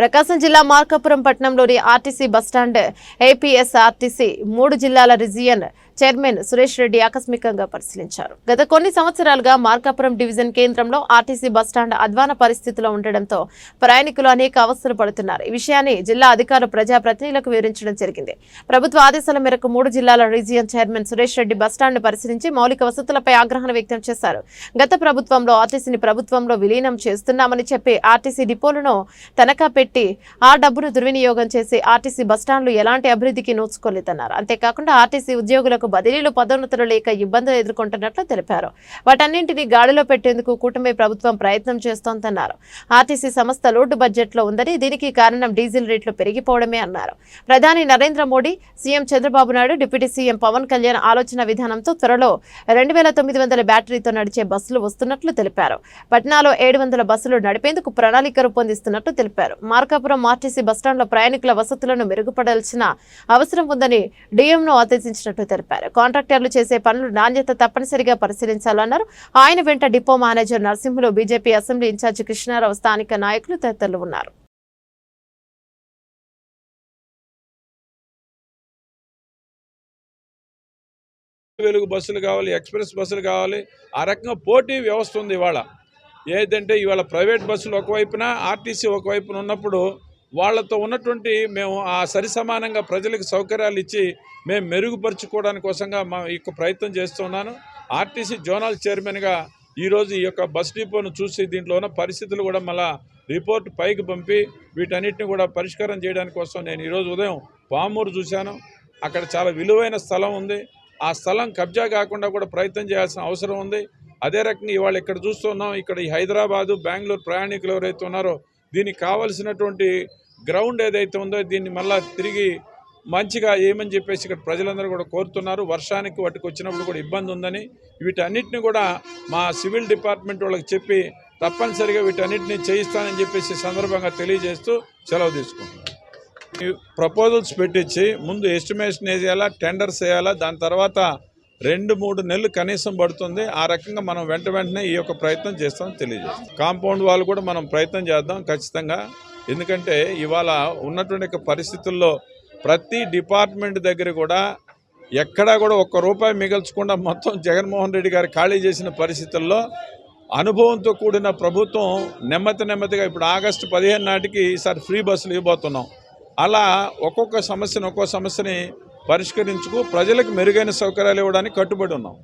ప్రకాశం జిల్లా మార్కాపురం పట్టణంలోని RTC bus stand APSRTC మూడు జిల్లాల రిజియన్ చైర్మన్ సురేష్ రెడ్డి ఆకస్మికంగా పరిశీలించారు. గత కొన్ని సంవత్సరాలుగా మార్కాపురం డివిజన్ కేంద్రంలో ఆర్టీసీ బస్టాండ్ అధ్వాన పరిస్థితిలో ఉండడంతో ప్రయాణికులు అనేక అవస్థలు పడుతున్నారు. ఈ విషయాన్ని జిల్లా అధికారులు ప్రజాప్రతినిధులకు వివరించడం జరిగింది. ప్రభుత్వ ఆదేశాల మేరకు మూడు జిల్లాల region chairman Suresh Reddy bus stand పరిశీలించి మౌలిక వసతులపై ఆగ్రహం వ్యక్తం చేశారు. గత ప్రభుత్వంలో ఆర్టీసీని ప్రభుత్వంలో విలీనం చేస్తున్నామని చెప్పి ఆర్టీసీ డిపోలను తనఖా పెట్టి ఆ డబ్బును దుర్వినియోగం చేసి ఆర్టీసీ బస్టాండ్లు ఎలాంటి అభివృద్ధికి నోచుకోలేదన్నారు. అంతేకాకుండా ఆర్టీసీ ఉద్యోగులకు బదిలీలు పదోన్నతులు లేక ఇబ్బందులు ఎదుర్కొంటున్నట్లు తెలిపారు. వాటన్నింటినీ గాడిలో పెట్టేందుకు కూటమి ప్రభుత్వం ప్రయత్నం చేస్తోందన్నారు. ఆర్టీసీ సంస్థ లోటు బడ్జెట్లో ఉందని దీనికి కారణం డీజిల్ రేట్లు పెరిగిపోవడమే అన్నారు. ప్రధాని Narendra Modi CM Chandrababu Naidu deputy CM Pawan Kalyan ఆలోచన విధానంతో త్వరలో రెండు వేల తొమ్మిది వందల బ్యాటరీతో నడిచే బస్సులు వస్తున్నట్లు తెలిపారు. పట్నాలో ఏడు వందల బస్సులు నడిపేందుకు ప్రణాళిక రూపొందిస్తున్నట్లు తెలిపారు. మార్కాపురం ఆర్టీసీ బస్టాండ్లో ప్రయాణికుల వసతులను మెరుగుపడాల్సిన అవసరం ఉందని డీఎంను ఆదేశించినట్లు తెలిపారు. కాంట్రాక్టర్లు చేసే పనులు నాణ్యత తప్పనిసరిగా పరిశీలించాలన్నారు. ఆయన వెంట depot manager Narasimhulu BJP assembly incharge Krishnarao స్థానిక నాయకులు తదితరులు ఉన్నారు. వెలుగు బస్సులు కావాలి ఎక్స్ప్రెస్ బస్సులు కావాలి ఆ రకంగా పోటీ వ్యవస్థ ఉంది ఇవాళ. ఏదంటే ఇవాళ ప్రైవేట్ బస్సులు ఒకవైపున ఆర్టీసీ ఒకవైపున ఉన్నప్పుడు వాళ్ళతో ఉన్నటువంటి మేము ఆ సరిసమానంగా ప్రజలకు సౌకర్యాలు ఇచ్చి మేము మెరుగుపరుచుకోవడానికి కోసంగా మా యొక్క ప్రయత్నం చేస్తున్నాను ఆర్టీసీ జోనల్ చైర్మన్గా ఈరోజు ఈ యొక్క బస్ డిపోను చూసి దీంట్లో ఉన్న పరిస్థితులు కూడా మళ్ళా రిపోర్ట్ పైకి పంపి వీటన్నిటిని కూడా పరిష్కారం చేయడానికి కోసం నేను ఈరోజు ఉదయం పామూరు చూశాను. అక్కడ చాలా విలువైన స్థలం ఉంది. ఆ స్థలం కబ్జా కాకుండా కూడా ప్రయత్నం చేయాల్సిన అవసరం ఉంది. అదే రకంగా ఇవాళ ఇక్కడ చూస్తున్నాం ఇక్కడ ఈ హైదరాబాదు బెంగళూరు ప్రయాణికులు ఎవరైతే ఉన్నారో దీనికి కావలసినటువంటి గ్రౌండ్ ఏదైతే ఉందో దీన్ని మళ్ళీ తిరిగి మంచిగా ఏమని చెప్పేసి ఇక్కడ ప్రజలందరూ కూడా కోరుతున్నారు. వర్షానికి వాటికి వచ్చినప్పుడు కూడా ఇబ్బంది ఉందని వీటన్నిటిని కూడా మా సివిల్ డిపార్ట్మెంట్ వాళ్ళకి చెప్పి తప్పనిసరిగా వీటన్నిటిని చేయిస్తానని చెప్పేసి సందర్భంగా తెలియజేస్తూ సెలవు తీసుకుంటున్నాను ఈ ప్రపోజల్స్ పెట్టించి ముందు ఎస్టిమేషన్ వేసేయాలా టెండర్స్ వేయాలా దాని తర్వాత రెండు మూడు నెలలు కనీసం పడుతుంది. ఆ రకంగా మనం వెంట వెంటనే ఈ యొక్క ప్రయత్నం చేస్తాం తెలియజేస్తాం. కాంపౌండ్ వాళ్ళు కూడా మనం ప్రయత్నం చేద్దాం ఖచ్చితంగా. ఎందుకంటే ఇవాళ ఉన్నటువంటి పరిస్థితుల్లో ప్రతి డిపార్ట్మెంట్ దగ్గర కూడా ఎక్కడా కూడా ఒక్క రూపాయి మిగల్చకుండా మొత్తం జగన్మోహన్ రెడ్డి గారు ఖాళీ చేసిన పరిస్థితుల్లో అనుభవంతో కూడిన ప్రభుత్వం నెమ్మది నెమ్మదిగా ఇప్పుడు ఆగస్టు పదిహేను నాటికి ఈసారి ఫ్రీ బస్సులు ఇవ్వబోతున్నాం. అలా ఒక్కొక్క సమస్యను ఒక్కో సమస్యని పరిష్కరించుకు ప్రజలకు మెరుగైన సౌకర్యాలు ఇవ్వడానికి కట్టుబడి ఉన్నాం.